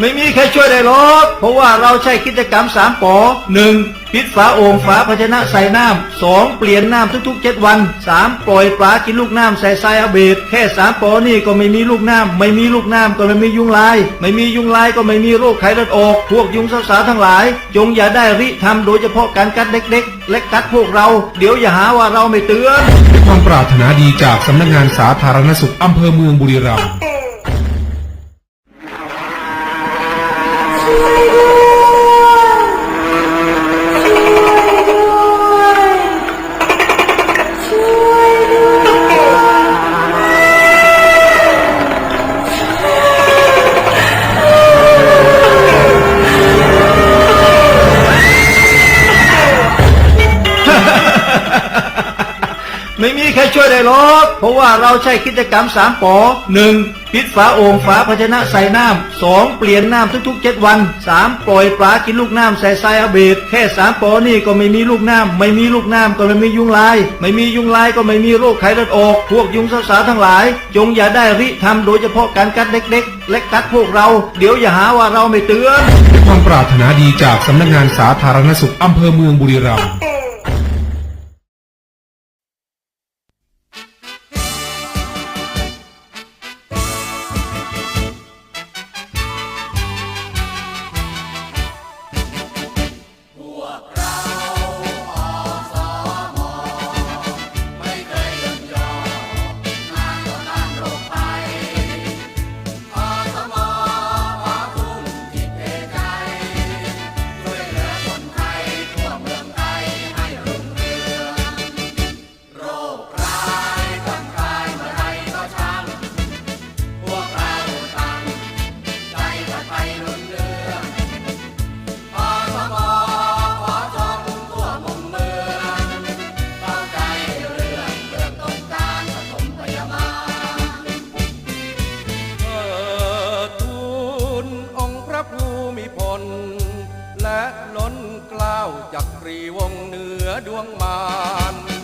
ไม่มีใครช่วยได้หรอกเพราะว่าเราใช้กิจกรรมสามปอหนึ่งปิดฝาโอ่งฝาภาชนะใส่น้ำสองเปลี่ยนน้ำทุกๆเจ็ดวันสามปล่อยปลากินลูกน้ำใส่ทรายอาเบดแค่สามปอนี่ก็ไม่มีลูกน้ำไม่มีลูกน้ำก็ไม่มียุงลาย ไม่มียุงลายก็ไม่มีโรคไข้เลือดออก พวกยุงสาวๆทั้งหลาย จงอย่าได้ริทำโดยเฉพาะการกัดเด็กๆ และกัดพวกเรา เดี๋ยวอย่าหาว่าเราไม่เตือนด้วยความปรารถนาดีจากสำนักงานสาธารณสุขอำเภอเมืองบุรีรัมย์ ได้หรอก เพราะว่าเราใช้กิจกรรมสามปอหนึ่งปิดฝาโอ่งฝาภาชนะใส่น้ำสองเปลี่ยนน้ำทุกๆเจ็ดวันสามปล่อยปลากินลูกน้ำใส่ทรายอาเบดแค่สามปอนี่ก็ไม่มีลูกน้ำไม่มีลูกน้ำก็ไม่มียุงลาย ไม่มียุงลายก็ไม่มีโรคไข้เลือดออก พวกยุงสาวๆทั้งหลาย จงอย่าได้ริทำโดยเฉพาะการกัดเด็กๆ และกัดพวกเรา เดี๋ยวอย่าหาว่าเราไม่เตือนด้วยความปรารถนาดีจากสำนักงานสาธารณสุขอำเภอเมืองบุรีรัมย์ และล้นกล้าวจักรีวงเหนือดวงมาร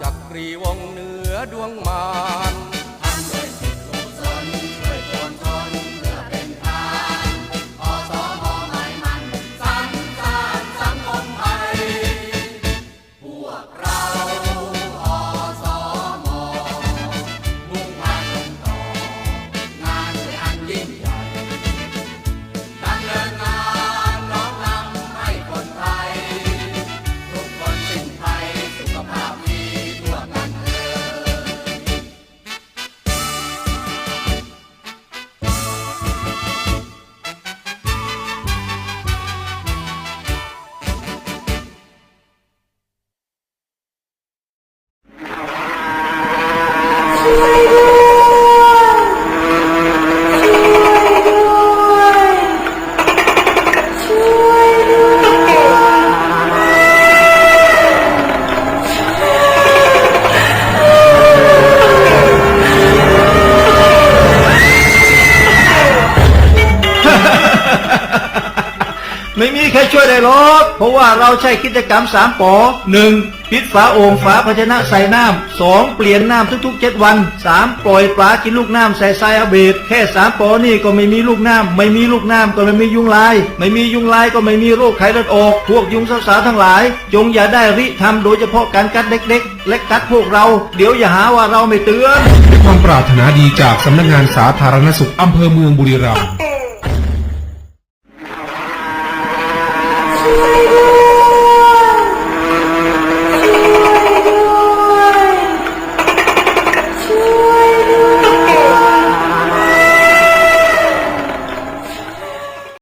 จักรีวงเหนือดวงมา ไม่มีใครช่วยได้หรอกเพราะว่าเราใช้กิจกรรมสามปอหนึ่งปิดฝาโอ่งฝาภาชนะใส่น้ำสองเปลี่ยนน้ำทุกๆเจ็ดวันสามปล่อยปลากินลูกน้ำใส่ทรายอาเบดแค่สามปอนี่ก็ไม่มีลูกน้ำไม่มีลูกน้ำก็ไม่มียุงลาย ไม่มียุงลายก็ไม่มีโรคไข้เลือดออก พวกยุงสาวๆทั้งหลาย จงอย่าได้ริทำโดยเฉพาะการกัดเด็กๆ และกัดพวกเรา เดี๋ยวอย่าหาว่าเราไม่เตือนด้วยความปรารถนาดีจากสำนักงานสาธารณสุขอำเภอเมืองบุรีรัมย์